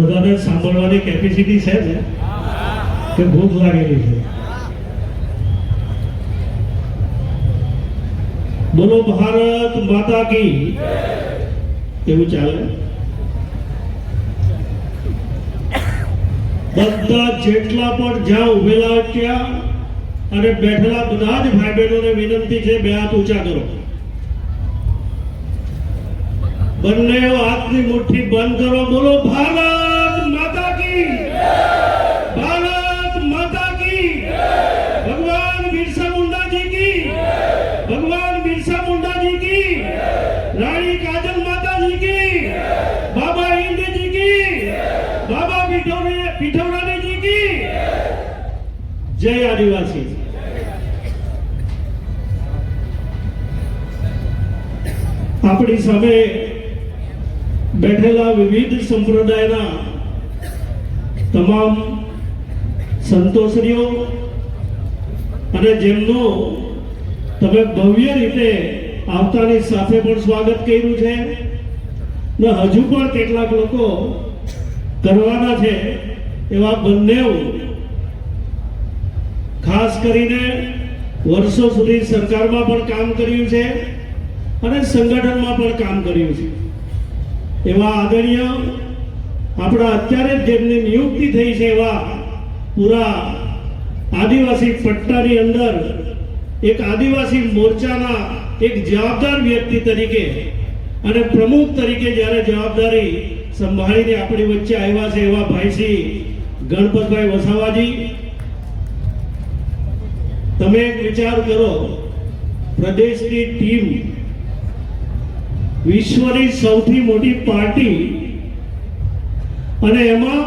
બધાને સાંભળવાની કેપેસિટી છે કે ભૂખ લાગેલી છે. બોલો ભારત માતા કી. એવું ચાલે? બધા જેટલા પણ જ્યાં ઉભેલા ત્યાં અને બેઠેલા બધા જ ભાઈ બહેનોને વિનંતી છે, બે હાથ ઊંચા કરો. બંને હાથની મુઠ્ઠી બંધ કરો, બોલો ભારત માતા કી ભારત માતા કી ભગવાન બિરસા મુંડા જી કી ભગવાન બિરસા મુંડા જી કી રાણી કાજલ માતા જી કી બાબા હિન્દ જી કી બાબા પીઠોરે પીઠોરાની જી જય આદિવાસી. આપણી સામે બેઠેલા વિવિધ સંપ્રદાયના તમામ સંતોષરીઓ અને જેમનું તમે ભવ્ય રીતે આવતાની સાથે પણ સ્વાગત કર્યું છે ને હજુ પણ કેટલાક લોકો કરવાના છે. એવા બંને ખાસ કરીને વર્ષો સુધી સરકારમાં પણ કામ કર્યું છે અને સંગઠનમાં પણ કામ કર્યું છે. એવા આદરણીય આપણા અત્યારે જેમની નિયુક્તિ થઈ છે એવા પૂરા આદિવાસી પટ્ટાની અંદર એક આદિવાસી મોરચાના એક જવાબદાર વ્યક્તિ તરીકે અને પ્રમુખ તરીકે જ્યારે જવાબદારી સંભાળીને આપણી વચ્ચે આવ્યા છે એવા ભાઈ શ્રી ગણપતભાઈ વસાવાજી, તમે એક વિચાર કરો, પ્રદેશની ટીમ વિશ્વની સૌથી મોટી પાર્ટી અને એમાં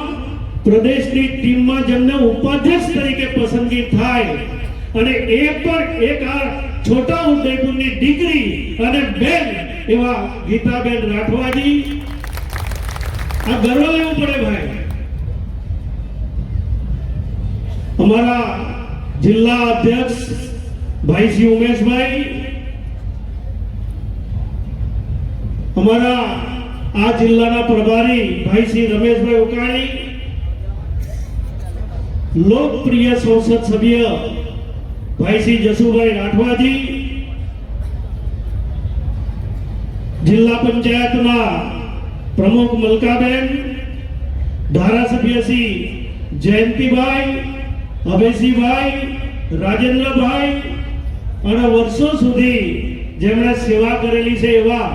પ્રદેશની ટીમમાં જેમને ઉપાધ્યક્ષ તરીકે પસંદગી થાય અને એ પણ એક આ છોટા ઉદયપુરની દીકરી અને બેન એવા ગીતાબેન રાઠવાજી. આ ગર્વ લેવું પડે ભાઈ. અમારા જિલ્લા અધ્યક્ષ ભાઈ શ્રી ઉમેશભાઈ અમારા આ જિલ્લાના પ્રભારી ભાઈ શ્રી રમેશભાઈ ઉકાણી લોકપ્રિય સંસદ સભ્ય ભાઈ શ્રી જસુભાઈ રાઠવાજી જિલ્લા પંચાયતના પ્રમુખ મલકાબેન ધારાસભ્ય શ્રી જયંતિભાઈ અભયસિંહભાઈ, રાજેન્દ્રભાઈ અને વર્ષો સુધી જેમણે સેવા કરેલી છે એવા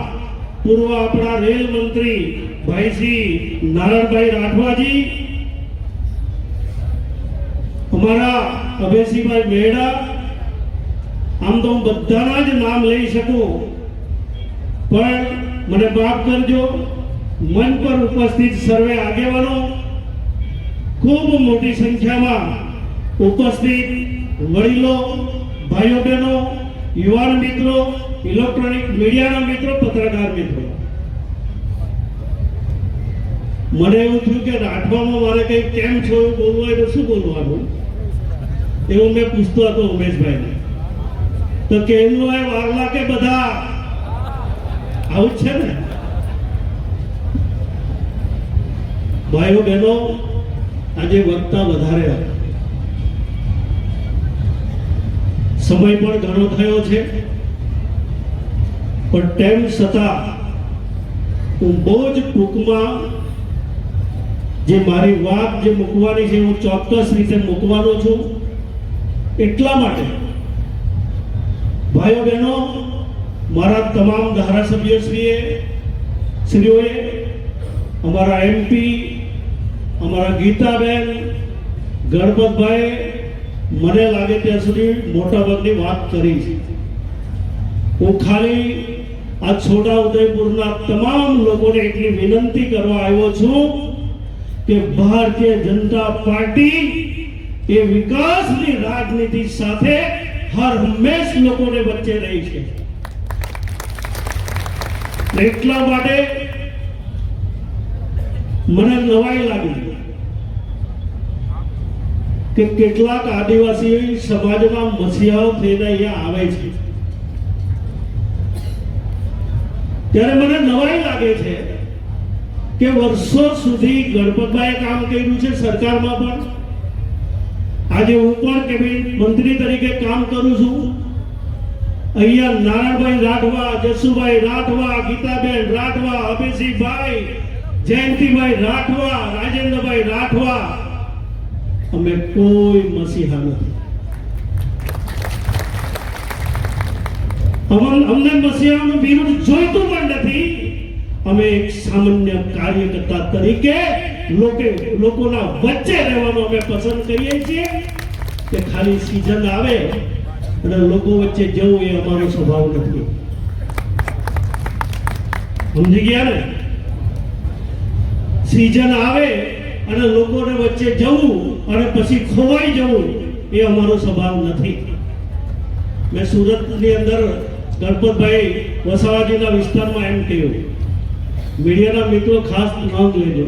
પૂર્વ આપણા રેલ મંત્રી ભાઈ શ્રી નારાયણભાઈ રાઠવાજી, અમારા અભયસિંહભાઈ મેડા, આમ તો હું બધાના જ નામ લઈ શકું, પણ મને માફ કરજો, મન પર ઉપસ્થિત સર્વે આગેવાનો, ખૂબ મોટી સંખ્યામાં ઉપસ્થિત વડીલો, ભાઈઓ બહેનો, યુવાન મિત્રો ઇલેક્ટ્રોનિક મીડિયાના મિત્રો, પત્રકાર મિત્રો. મને એવું થયું કે રાઠવામાં મારે કઈ કેમ છો એવું બોલવું હોય તો શું બોલવાનું? એવું મેં પૂછતો હતો ઉમેશભાઈને. તો કેમ હોય વારલા કે બધા. આવું છે ને? ભાઈઓ બહેનો, આજે વધતા વધારે હતા. સમય પણ ઘણો થયો છે. પણ તેમ છતાં, હું બહુ જ ટૂંકમાં જે મારી વાત જે મૂકવાની છે, હું ચોક્કસ રીતે મૂકવાનો છું. એટલા માટે ભાઈઓ બહેનો, મારા તમામ ધારાસભ્યશ્રીએ, શ્રીઓએ, અમારા એમપી અમારા ગીતાબેન, ગણપતભાઈ મને લાગે ત્યાં સુધી મોટાભાગની વાત કરી હું ખાલી આ છોટા ઉદયપુરના તમામ લોકોને એટલી વિનંતી કરવા આવ્યો છું કે ભારતીય જનતા પાર્ટી એ વિકાસની રાજનીતિ સાથે હર હંમેશ લોકોને વચ્ચે રહી છે. એટલા માટે મને નવાઈ લાગી. કે કેટલાક આદિવાસી સમાજમાં મસીહાઓ થઈને અહીંયા આવે છે. ત્યારે મને નવાઈ લાગે છે કે વર્ષો સુધી ગણપતભાઈએ કામ કર્યું છે સરકારમાં પણ. આજે હું પણ કેબિનેટ મંત્રી તરીકે કામ કરું છું. અહીંયા નારાયણભાઈ રાઠવા, જસુભાઈ રાઠવા, ગીતાબેન રાઠવા, અભિષિકભાઈ, જયંતિભાઈ રાઠવા, રાજેન્દ્રભાઈ રાઠવા અમે કોઈ મસીહા નથી. અમને મસીહાનું બિરુદ જોઈતું પણ નથી. અમે એક સામાન્ય કાર્યકર્તા તરીકે લોકો, લોકોના વચ્ચે રહેવાનું અમે પસંદ કરીએ છીએ કે ખાલી સીઝન આવે અને લોકો વચ્ચે જવું એ અમારો સ્વભાવ નથી. સમજી ગયા ને? સીઝન આવે અને લોકોને વચ્ચે જવું અને પછી ખોવાઈ જવું એ અમારો સ્વભાવ નથી. મેં સુરતની અંદર ગણપતભાઈ વસાવાજીના વિસ્તારમાં એમ કહ્યું, મીડિયાના મિત્રો ખાસ નોંધ લેજો,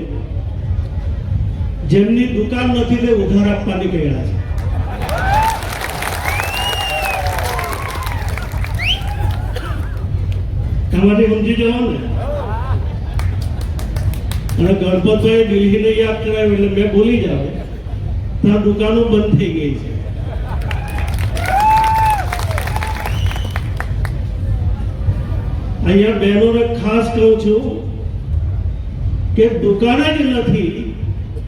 જેમની દુકાન નથી તે ઉધાર આપવાની નીકળ્યા છે. તમારી સમજી જવાનું ને અને ગણપતોએ દિલ્હીને યાદ કરાવ્યું એટલે મેં બોલી જાવ ત્યાં દુકાનો બંધ થઈ ગઈ છે. અહીંયા બહેનોને ખાસ કહું છું કે દુકાન જ નથી,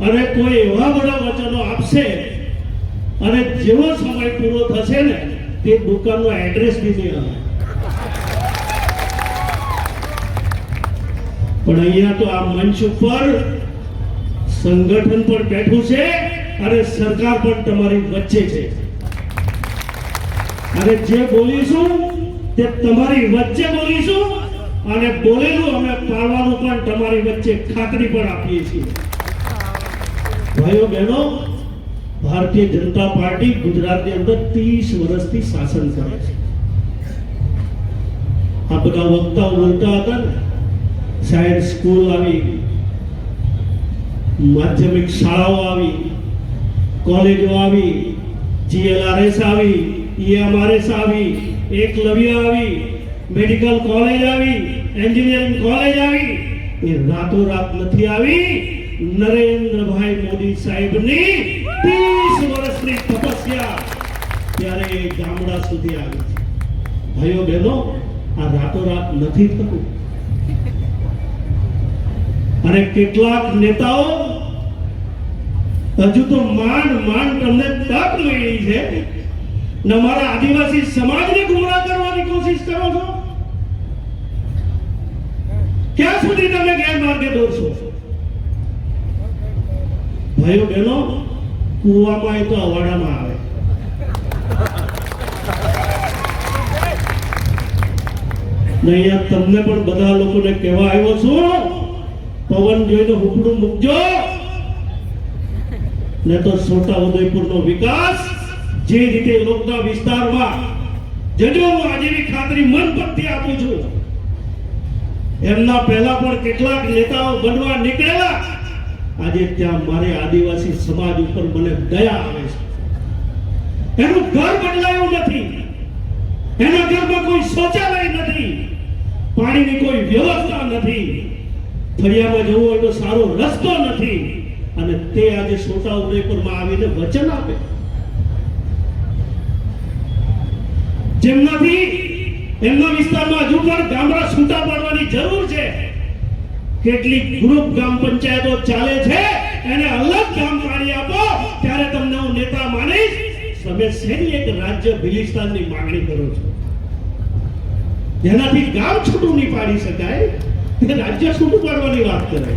અને કોઈ એવા બધા વચનો આપશે, અને જેવો સમય પૂરો થશે ને, તે દુકાનનો એડ્રેસ બી નહીં આવે. પણ અહીંયા તો આ મંચ ઉપર સંગઠન પણ બેઠું છે અને સરકાર પણ તમારી વચ્ચે છે. અને જે બોલીશું તે તમારી વચ્ચે બોલીશું અને બોલેલું અમે પાડવાનું પણ તમારી વચ્ચે ખાતરી પણ આપીએ છીએ. ભાઈઓ બહેનો, ભારતીય જનતા પાર્ટી ગુજરાતની અંદર ત્રીસ વર્ષથી શાસન કરે છે. આ બધા વક્તા બોલતા હતા ને સાહેબ સ્કૂલ આવી, માધ્યમિક શાળાઓ આવી, કોલેજો આવી, જીએલઆરએસ આવી, ઈએમઆરએસ આવી એકલવ્ય આવી, મેડિકલ કોલેજ આવી, એન્જિનિયરિંગ કોલેજ આવી, એ રાતોરાત નથી આવી. નરેન્દ્રભાઈ મોદી સાહેબની ત્રીસ વર્ષની તપસ્યા ત્યારે ગામડા સુધી આવી છે. ભાઈઓ બહેનો, આ રાતોરાત નથી થતું. અને કેટલાક નેતાઓ હજુ તો માંડ માંડ તમને તક મળી છે. ને અમારા આદિવાસી સમાજને ગુમરાહ કરવાની કોશિશ કરો છો? ક્યાં સુધી તમે ગેરમાર્ગે દોરશો? ભાઈઓ બહેનો, કુવામાં એ તો અવાડામાં આવે. ને અહીંયા તમને પણ બધા લોકોને કહેવા આવ્યો છું પવન જોઈને હુકડું મૂકજો. ને તો છોટા ઉદયપુરનો વિકાસ જે રીતે લોકના વિસ્તારમાં જજો હું આજેની ખાતરી મન આપું છું. એમના પહેલા પણ કેટલાક નેતાઓ બનવા નીકળેલા. આજે ત્યાં મારે આદિવાસી સમાજ ઉપર મને દયા આવે છે. એનું ઘર બદલાયું નથી. એના ઘરમાં કોઈ શૌચાલય નથી. પાણીની કોઈ વ્યવસ્થા નથી. ફળિયામાં જવું હોય તો સારો રસ્તો નથી. અને તે આજે છોટા ઉદયપુરમાં આવીને વચન આપે. જેમનાથી એમના વિસ્તારમાં હજુ પણ ગામડા છૂટા પાડવાની જરૂર છે. કેટલીક ગ્રુપ ગ્રામ પંચાયતો ચાલે છે, એને અલગ ગામ પાડી આપો, ત્યારે તમને હું નેતા માનીશ. તમે શેની એક રાજ્ય ભિલિસ્તાનની માંગણી કરો છો? જેનાથી ગામ છૂટું નહીં પાડી શકાય. રાજ્ય છૂટું પાડવાની વાત કરે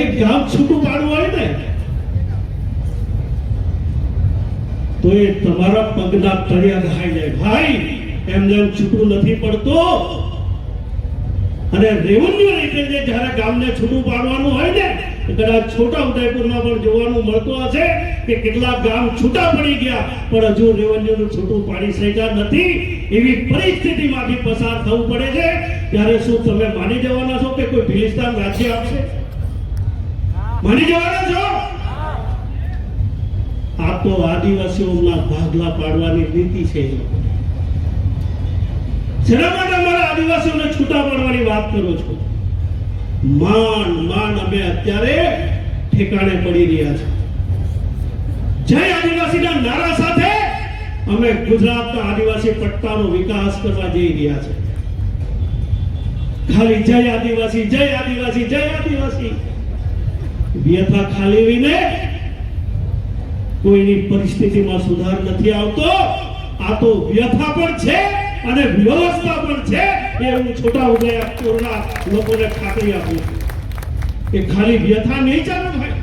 એક ગામ છૂટું પાડવું હોય ને, તો એ તમારા પગના તળિયા દહાઈ જાય. ભાઈ, એમ જેમ છૂટું નથી પડતો. અને રેવન્યુ રીતે જ્યારે ગામને છૂટું પાડવાનું હોય ને કદાચ છોટા ઉદયપુરમાં પણ જોવાનું મળતું હશે કે કેટલાક ગામ છૂટા પડી ગયા, પણ હજુ રેવન્યુનું છૂટું પાડી શક્યા નથી. એવી પરિસ્થિતિમાંથી પસાર થવું પડે છે. ત્યારે શું તમે માની જવાના છો કે કોઈ ભિલિસ્તાન રાજ્ય આપશે? માની જવાના છો? આ તો આદિવાસીઓના ભાગલા પાડવાની નીતિ છે. શેના માટે અમારા આદિવાસીઓને છૂટા પાડવાની વાત કરો છો? માન માન અમે અત્યારે ઠેકાણે પડી રહ્યા છે. જય આદિવાસીના નારા સાથે અમે ગુજરાતના આદિવાસી પટ્ટાનો વિકાસ કરવા જઈ રહ્યા છે. ખાલી જય આદિવાસી જય આદિવાસી જય આદિવાસી. વ્યથા ખાલી રહીને કોઈની પરિસ્થિતિમાં સુધાર નથી આવતો. આ તો વ્યથા પણ છે. અને વ્યવસ્થા પણ છે એ હું છોટા ઉદયપુરના લોકોને ખાતરી આપું છું કે ખાલી વ્યથા નહીં ચાલુ ભાઈ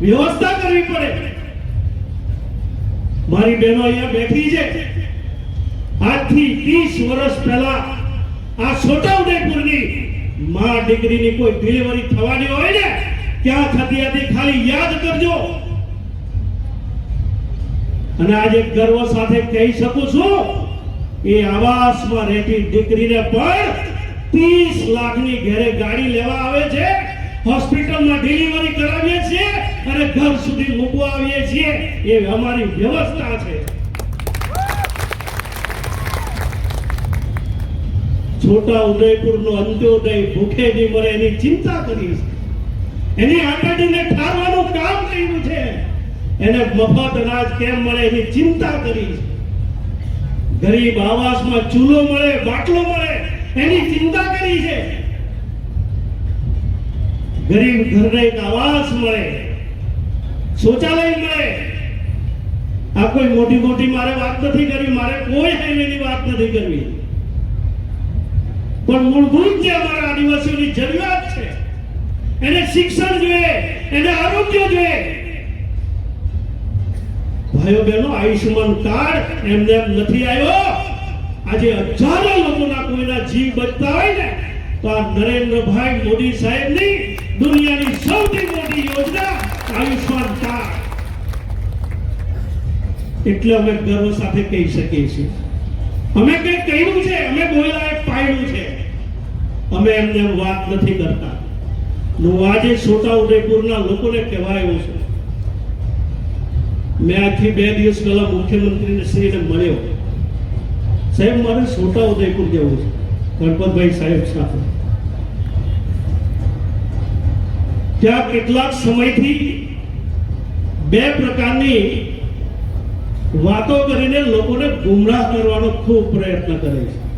વ્યવસ્થા કરવી પડે. મારી બહેનો અહીંયા બેઠી છે. આજથી 30 વર્ષ પહેલા આ છોટા ઉદયપુરની મા દીકરીની કોઈ ડિલિવરી થવાની હોય ને ક્યાં થતી હતી ખાલી યાદ કરજો. અને આજે ગર્વ સાથે કહી શકું છું એ આવાસમાં રહેતી દીકરીને પણ 30 લાખની ઘેરે ગાડી લેવા આવે છે. હોસ્પિટલમાં ડિલિવરી કરાવીએ છીએ અને ઘર સુધી મૂકવા આવીએ છીએ. એ અમારી વ્યવસ્થા છે. છોટા ઉદયપુરનો અંત્યોદય ભૂખે નહીં મરે એની ચિંતા કરી છે એની આંગળીને ઠારવાનું કામ કર્યું છે. એને મફત અનાજ કેમ મળે એની ચિંતા કરી છે ગરીબ આવાસમાં ચૂલો મળે, બાટલો મળે, એની ચિંતા કરી છે. ગરીબ ઘરને એક આવાસ મળે, શૌચાલય મળે. આ કોઈ મોટી મોટી મારે વાત નથી કરવી, મારે કોઈ હાઈવેની વાત નથી કરવી. પણ મૂળભૂત જે અમારા આદિવાસીઓની જરૂરિયાત છે, એને શિક્ષણ જોઈએ, એને આરોગ્ય જોઈએ ભાઈઓ બહેનો, આયુષ્યમાન કાર્ડ એમને એમ નથી આવ્યો. આજે હજારો લોકોના કોઈના જીવ બચતા હોય ને, તો આ નરેન્દ્રભાઈ મોદી સાહેબની દુનિયાની સૌથી મોટી યોજના આયુષ્યમાન કાર્ડ. એટલે અમે ગર્વ સાથે કહી શકીએ છીએ. અમે કંઈક કહ્યું છે, અમે બોલાએ પાડ્યું છે. અમે એમને એમ વાત નથી કરતા. હું આજે છોટા ઉદયપુરના લોકોને કહેવાયો છું. મેં આજથી બે દિવસ પહેલા મુખ્યમંત્રીને શ્રીને મળ્યો. સાહેબ, મારે છોટા ઉદયપુર જવું છે. ગણપતભાઈ સાહેબ સાથે. ત્યાં કેટલાક સમયથી બે પ્રકારની વાતો કરીને લોકોને ગુમરાહ કરવાનો ખૂબ પ્રયત્ન કરે છે.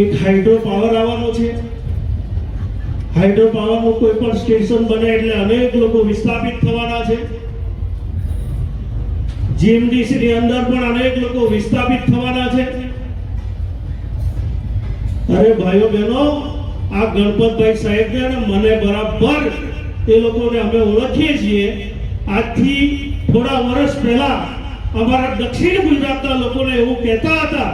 એક હાઇડ્રો પાવર આવવાનો છે. હાઇડ્રો પાવરનું કોઈ પણ સ્ટેશન બને એટલે અનેક લોકો વિસ્થાપિત થવાના છે. જીએમડીસી ની અંદર પણ અનેક લોકો વિસ્થાપિત થવાના છે. અરે ભાઈઓ બહેનો, આ ગણપતભાઈ સાહેબ છે ને મને બરાબર એ લોકોને અમે ઓળખીએ છીએ. આજથી થોડા વર્ષ પહેલા અમારા દક્ષિણ ગુજરાતના લોકોને એવું કહેતા હતા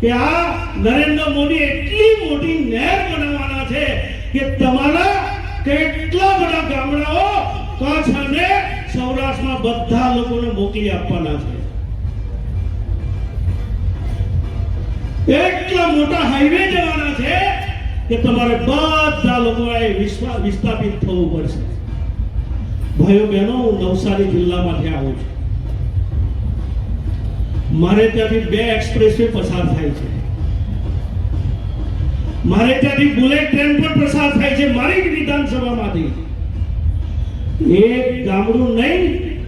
કે આ નરેન્દ્ર મોદી એટલી મોટી નહેર બનાવવાના છે કે તમારા કેટલા બધા ગામડાઓ કચ્છ સૌરાષ્ટ્રમાં બધા લોકોને મોકલી આપવાના છે. એટલા મોટા હાઈવે જવાના છે કે તમારે બધા લોકોએ વિસ્થાપિત થવું પડશે. ભાઈઓ, બહેનો, હું નવસારી જિલ્લામાંથી આવું છું. મારે ત્યાંથી બે એક્સપ્રેસવે પસાર થાય છે. મારે ત્યાંથી બુલેટ ટ્રેન પણ પ્રસાર થાય છે મારી વિધાનસભામાંથી. એક ગામડું નહીં,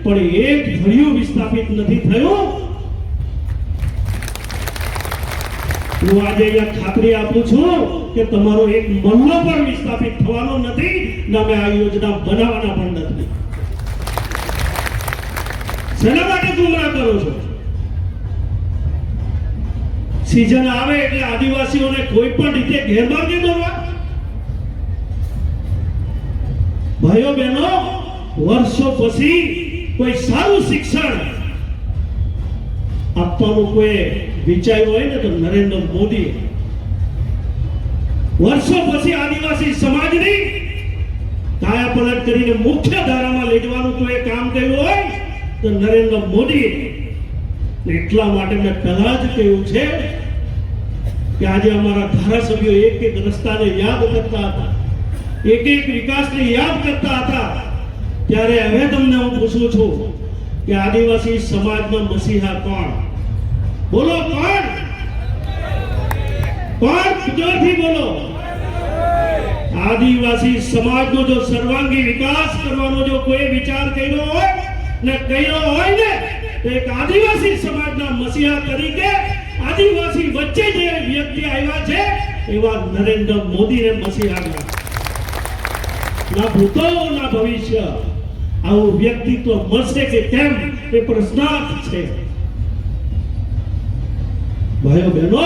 પણ એક ઘડિયું વિસ્થાપિત નથી થયું. હું આજે અહીંયા ખાતરી આપું છું કે તમારો એક મલ્લો પણ વિસ્થાપિત થવાનો નથી, ને અમે આ યોજના બનાવવાના પણ નથી. શેના માટે ગુમરાહ કરો છો? સીઝન આવે એટલે આદિવાસીઓને કોઈ પણ રીતે ગેરમાર્ગે દોરવા. ભાઈઓ બહેનો, વર્ષો પછી કોઈ સારું શિક્ષણ આપવાનું કોઈ વિચાર્યું હોય ને તો નરેન્દ્ર મોદી વર્ષો પછી આદિવાસી સમાજની કાયા પલટ કરીને મુખ્ય ધારામાં લઈ જવાનું કોઈ કામ કર્યું હોય તો નરેન્દ્ર મોદી એટલા માટે મેં પહેલા જ કહ્યું છે કે આજે અમારા ધારાસભ્યો એક એક રસ્તાને યાદ કરતા હતા, એક એક વિકાસને યાદ કરતા હતા. ત્યારે હવે તમને હું પૂછું છું કે આદિવાસી સમાજનો મસીહા કોણ? બોલો કોણ? બોલો? આદિવાસી સમાજનો જો સર્વાંગી વિકાસ કરવાનો જો કોઈ વિચાર કર્યો હોય ને કર્યો હોય ને એક આદિવાસી સમાજના મસીહા તરીકે આદિવાસી વચ્ચે જે વ્યક્તિ આવ્યા છે, એવા નરેન્દ્ર મોદીને મસી આવ્યા. ના ભૂતો ભવિષ્ય. આવું વ્યક્તિત્વ મળશે કે કેમ, એ પ્રશ્નાર્થ છે. ભાઈઓ બહેનો,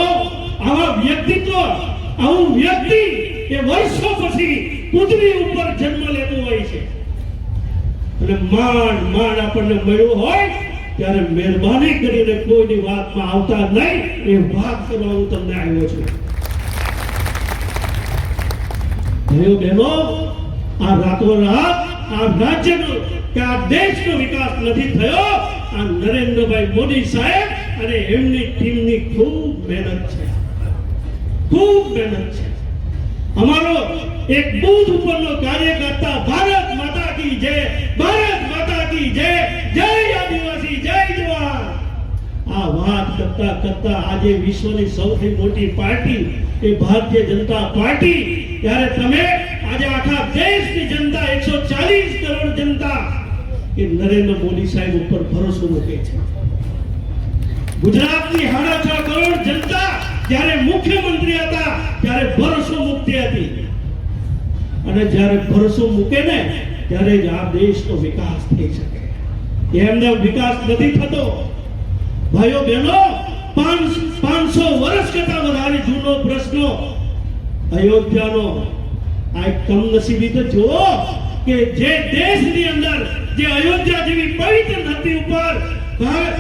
આવા વ્યક્તિત્વ, આવું વ્યક્તિ એ વર્ષો પછી પૃથ્વી ઉપર જન્મ લેતું હોય છે. અને માંડ માંડ આપણને મળ્યું હોય ત્યારે મહેરબાની કરીને કોઈની વાતમાં આવતા નહીં, એ વાત કરવા હું તમને આવ્યો છું. ભાઈઓ બહેનો, આ રાતોરાત આ રાજ્યનો કે આ દેશનો વિકાસ નથી થયો, આ નરેન્દ્રભાઈ મોદી સાહેબ અને એમની ટીમની ખૂબ મહેનત છે. ખૂબ મહેનત છે. અમારો એક બૂથ ઉપરનો કાર્યકર્તા ભારત માતા કી જય. ભારત કી જય જય આદિવાસી, જય જવાન. આ વાત કરતા કરતા આજે વિશ્વની સૌથી મોટી પાર્ટી એ ભારતીય જનતા પાર્ટી. ત્યારે તમે આજે આખા દેશની જનતા, એકસો ચાલીસ કરોડ જનતા એ નરેન્દ્ર મોદી સાહેબ ઉપર ભરોસો મૂકે છે. ગુજરાતની સાડા છ કરોડ જનતા જ્યારે મુખ્યમંત્રી હતા, ત્યારે ભરોસો મુક્તિ હતી. અને જ્યારે ભરોસો મૂકે ને ત્યારે જ આ દેશનો વિકાસ થઈ શકે. એમને વિકાસ નથી થતો. ભાઈઓ બહેનો પાંચસો વર્ષ કરતા વધારે જૂનો પ્રશ્નો. અયોધ્યાનો આ એક કમનસીબી તો જુઓ કે જે દેશની અંદર, જે અયોધ્યા જેવી પવિત્ર ધરતી ઉપર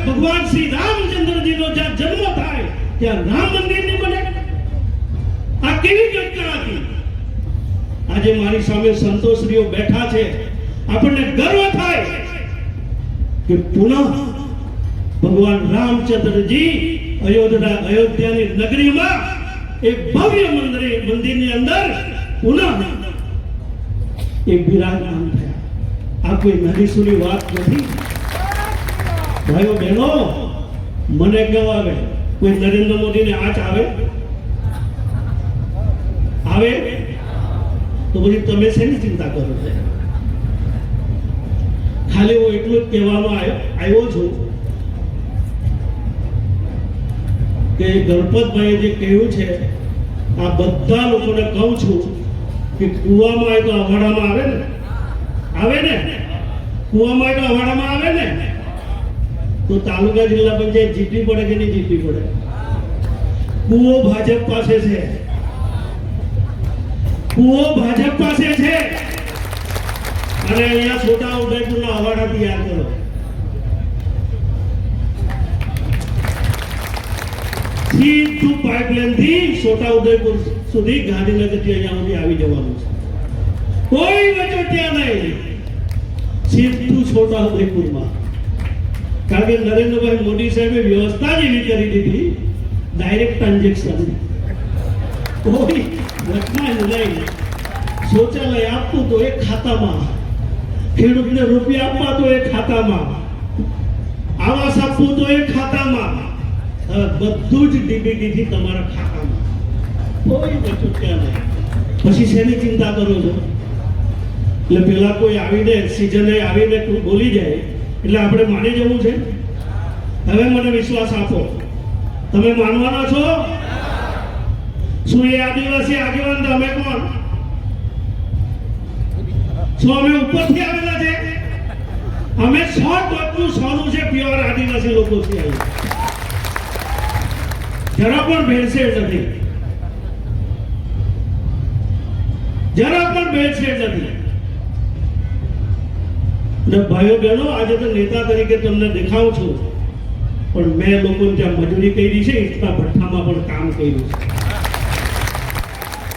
ભગવાન શ્રી રામચંદ્રજીનો જ્યાં જન્મ થાય, ત્યાં રામ મંદિરની બને. આ કેવી ઘટના હતી? આજે મારી સામે સંતોષરીઓ બેઠા છે. આપણને ગર્વ થાય કે પુનઃ ભગવાન રામચંદ્રજી અયોધ્યા, અયોધ્યાની નગરીમાં એક ભવ્ય મંદિર, મંદિરની અંદર પુનઃ એ બિરાજમાન થયા. આ કોઈ નરીસુની વાત નથી. ભાઈઓ બહેનો, મને કેવા આવે? કોઈ નરેન્દ્ર મોદીને આચ આવે? આવે? તો પછી તમે શેની ચિંતા કરો ખાલી હું એટલું જ કહેવામાં આવ્યો છું કે ગણપતભાઈએ જે કહ્યું છે, આ બધા લોકોને કહું છું કે કૂવામાં આવે તો અવાડામાં આવે ને? આવે ને? કૂવામાં આવે તો અવાડામાં આવે ને? તો તાલુકા જિલ્લા પંચાયત જીતવી પડે કે નહીં જીતવી પડે? કૂવો ભાજપ પાસે છે. કૂવો ભાજપ પાસે છે. અને અહીંયા છોટા ઉદયપુરના અવાડા તૈયાર કરો. સીધું પાઇપલાઇનથી છોટા ઉદયપુર સુધી ગાંધીનગરથી અહીંયા સુધી આવી જવાનું છે. કોઈ વચોટિયા નહીં. સીધું છોટા ઉદયપુરમાં. કારણ કે નરેન્દ્રભાઈ મોદી સાહેબે વ્યવસ્થા જ એવી દીધી. ડાયરેક્ટ ટ્રાન્ઝેક્શન કોઈ જ નહીં શૌચાલય આપવું તો એ ખાતામાં, ખેડૂતને રૂપિયા આપવા તો એ ખાતામાં, આવાસ આપવું તો એ ખાતામાં. બધું જ ડીબીટીથી તમારા ખાતામાં. કોઈ વચોટિયા નહીં. પછી શેની ચિંતા કરો છો? એટલે પેલા કોઈ આવીને સિઝને આવીને કોઈ બોલી જાય, એટલે આપણે માની જવું છે? હવે મને વિશ્વાસ આપો. તમે માનવાના છો? શું એ આદિવાસી આગેવાન અમે કોણ? શું અમે ઉપરથી આવેલા છે? અમે સો ટકનું સોનું છે પ્યોર આદિવાસી લોકો છે જરા પણ ભેળસેળ નથી. જરા પણ ભેળસેળ નથી. ને ભાઈઓ બહેનો, આજે તો નેતા તરીકે તમને દેખાઉં છું. પણ મેં લોકોને ત્યાં મજૂરી કરી છે ઇસ્તા ભઠ્ઠામાં પણ કામ કર્યું છે.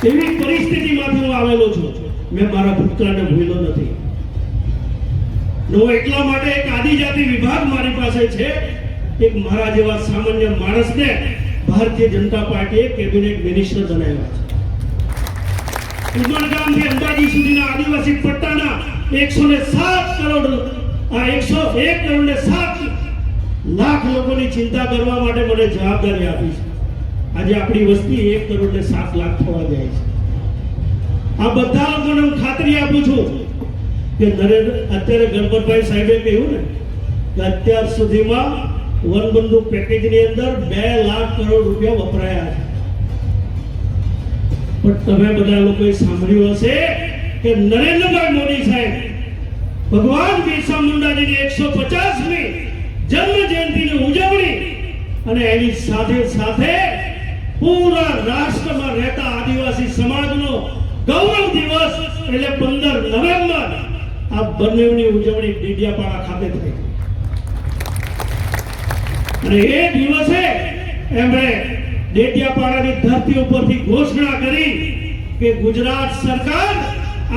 એવી પરિસ્થિતિમાંથી હું આવેલો છું. મેં મારા ભૂતકાળને ભૂલ્યો નથી. એટલા માટે એક આદિજાતિ વિભાગ મારી પાસે છે. એક મારા જેવા સામાન્ય માણસને ભારતીય જનતા પાર્ટીએ કેબિનેટ મિનિસ્ટર બનાવ્યા છે. ઉમરગામથી અંબાજી સુધીના આદિવાસી પટ્ટાના એકસો ને સાત કરોડ આ એકસો એક કરોડ ને સાત લાખ લોકોની ચિંતા કરવા માટે મને જવાબદારી આપી છે. આજે આપણી વસ્તી એક કરોડ સાત લાખ થવા જાય છે. આ બધા લોકોને હું ખાતરી આપું છું કે નરેન્દ્ર, અત્યારે ગણપતભાઈ સાહેબે કહ્યું ને કે અત્યાર સુધીમાં વનબંધુ પેકેજની અંદર બે લાખ કરોડ રૂપિયા વપરાયા છે. પણ તમે બધા લોકોએ સાંભળ્યું હશે કે નરેન્દ્રભાઈ મોદી સાહેબ ભગવાન બિરસા મુંડાજીની એકસો પચાસમી જન્મ જયંતિની ઉજવણી અને એની સાથે સાથે પૂરા રાષ્ટ્રમાં રહેતા આદિવાસી સમાજનો ગૌરવ દિવસ એટલે પંદર નવેમ્બર આ બંનેની ઉજવણી ડીડિયાપાડા ખાતે થઈ. અને એ દિવસે એમણે ડેડિયાપાડાની ધરતી ઉપરથી ઘોષણા કરી કે ગુજરાત સરકાર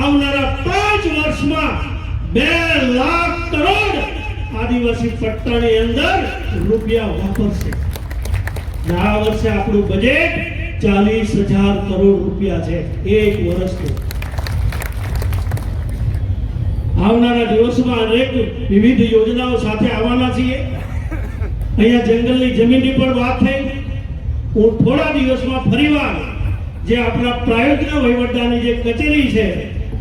આવનારા પાંચ વર્ષમાં બે લાખ કરોડ આદિવાસી પટ્ટાની અંદર રૂપિયા વાપરશે. આ વર્ષે આપણું બજેટ ચાલીસ હજાર કરોડ રૂપિયા છે. એક વર્ષનું આવનારા દિવસોમાં અનેક વિવિધ યોજનાઓ સાથે આવવાના છીએ. અહીંયા જંગલની જમીનની પણ વાત થઈ. હું થોડા દિવસમાં ફરીવાર જે આપણા પ્રાયોજન વહીવટદારની જે કચેરી છે,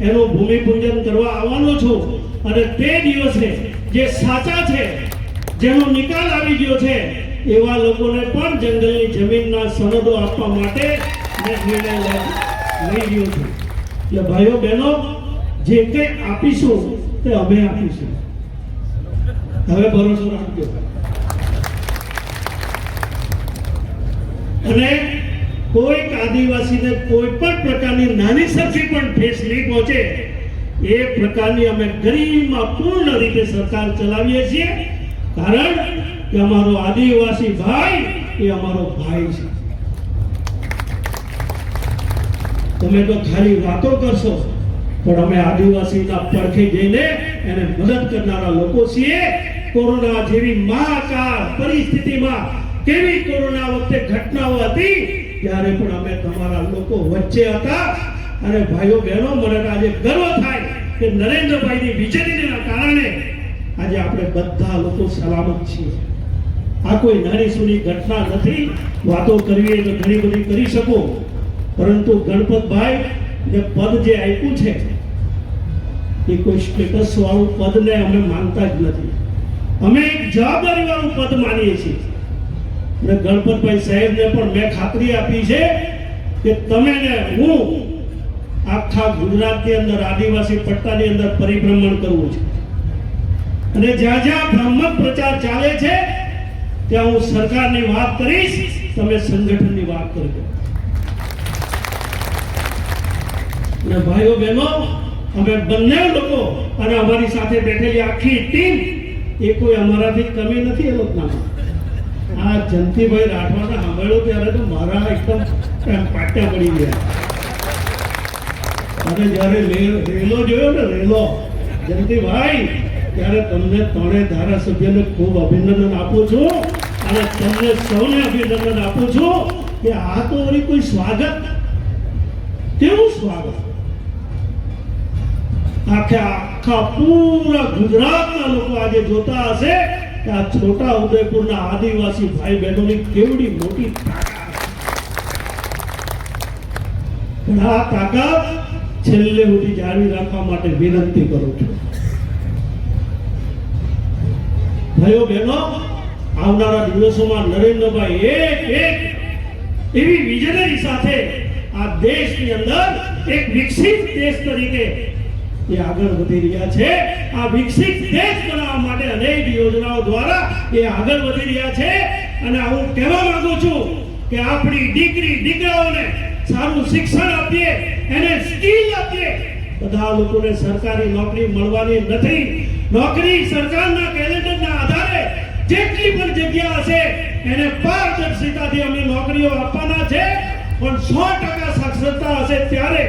એનું ભૂમિપૂજન કરવા આવવાનો છું. અને તે દિવસે જે સાચા છે, જેનો નિકાલ આવી ગયો છે એવા લોકોને પણ જંગલની જમીનના સનદો આપવા માટે મેં નિર્ણય લઈ ગયો છું. એટલે ભાઈઓ, બહેનો, જે કંઈ આપીશું તે અમે આપીશું. હવે ભરોસો રાખજો. અને કોઈક આદિવાસીને કોઈ પણ પ્રકારની નાની સરખી પણ ઠેસ નહીં પહોંચે, એ પ્રકારની અમે ગરીબમાં પૂર્ણ રીતે સરકાર ચલાવીએ છીએ. કારણ કે અમારો આદિવાસી ભાઈ એ અમારો ભાઈ છે. તમે તો ખાલી વાતો કરશો, પણ અમે આદિવાસીના પડખે જઈને એને મદદ કરનારા લોકો છીએ. કોરોના જેવી મહાકાળ પરિસ્થિતિમાં કેવી કોરોના વખતે ઘટનાઓ હતી, ત્યારે પણ અમે તમારા લોકો વચ્ચે હતા. અને ભાઈઓ બહેનો, મને આજે ગર્વ થાય કે નરેન્દ્રભાઈની વિજયના કારણે આજે આપણે બધા લોકો સલામત છીએ. આ કોઈ નાની સુની ઘટના નથી, વાતો કરવી હોય ઘણી બધી કરી શકો. પરંતુ ગણપતભાઈ ને પદ જે આપ્યું છે, એ કોઈ સ્ટેટસ વાળું પદને અમે માનતા જ નથી. અમે એક જવાબદારી વાળું પદ માનીએ છીએ. અને ગણપતભાઈ સાહેબને પણ મેં ખાતરી આપી છે કે તમે ને હું આખા ગુજરાતની અંદર, આદિવાસી પટ્ટાની અંદર પરિભ્રમણ કરવું છે. અને જ્યાં જ્યાં બ્રહ્મ પ્રચાર ચાલે છે ત્યાં હું સરકારની વાત કરીશ, તમે સંગઠનની વાત કરજો. અને ભાઈઓ બહેનો, અમે બંને લોકો અને અમારી સાથે બેઠેલી આખી ટીમ, એ કોઈ અમારાથી કમી નથી એ લોકોનામાં. આ જંતીભાઈ રાઠવાને સાંભળ્યો ત્યારે તો મારા એકદમ પાટ્યા પડી ગયા. અને જ્યારે રેલો જોયો ને, રેલો જંતીભાઈ ત્યારે તમને ત્રણે ધારાસભ્યને ખૂબ અભિનંદન આપું છું. અને તમને સૌને અભિનંદન આપું છું કે આ તો વળી કોઈ સ્વાગત કેવું સ્વાગત? આખે આખા પૂરા ગુજરાતના લોકો આજે જોતા હશે કે આ છોટા ઉદયપુરના આદિવાસી ભાઈ બહેનોની કેવડી મોટી પણ આ તાકાત છેલ્લે સુધી જાળવી રાખવા માટે વિનંતી કરું છું. ભાઈઓ બહેનો આવનારા દિવસોમાં નરેન્દ્રભાઈ એક એક એવી વિઝનરી સાથે આ દેશની અંદર એક વિકસિત દેશ તરીકે એ આગળ વધી રહ્યા છે. આ વિકસિત દેશ બનાવવા માટે અનેક યોજનાઓ દ્વારા એ આગળ વધી રહ્યા છે. અને હું કહેવા માંગુ છું કે આપણી દીકરી, દીકરાઓને સારું શિક્ષણ આપીએ, એને સ્કિલ આપીએ. બધા લોકોને સરકારી નોકરી મળવાની નથી. નોકરી સરકારના કેલેન્ડરના આધારે જેટલી પણ જગ્યા હશે, એને પારદર્શિતાથી અમે નોકરીઓ આપવાના છે. પણ સો ટકા સાક્ષરતા હશે ત્યારે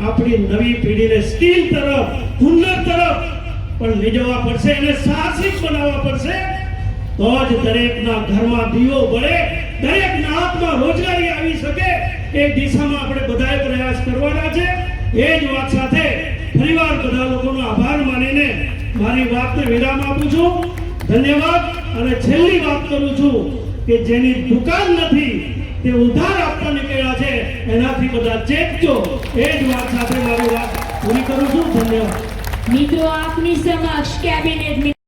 આપણી નવી પેઢીને સ્કિલ તરફ, હુનર તરફ પણ લઈ જવા પડશે એને સાહસિક બનાવવા પડશે. તો જ દરેકના ઘરમાં દીવો બળે, દરેકના હાથમાં રોજગારી આવી શકે એ દિશામાં આપણે બધાએ પ્રયાસ કરવાના છે. એ જ વાત સાથે ફરીવાર બધા લોકોનો આભાર માનીને મારી વાતને વિરામ આપું છું. ધન્યવાદ અને છેલ્લી વાત કરું છું કે જેની દુકાન નથી, તે ઉધાર આપવા નીકળ્યા છે. એનાથી બધા ચેકજો એ જ વાત સાથે મારી વાત પૂરી કરું છું. ધન્યવાદ. મિત્રો, આપની સમક્ષ કેબિનેટ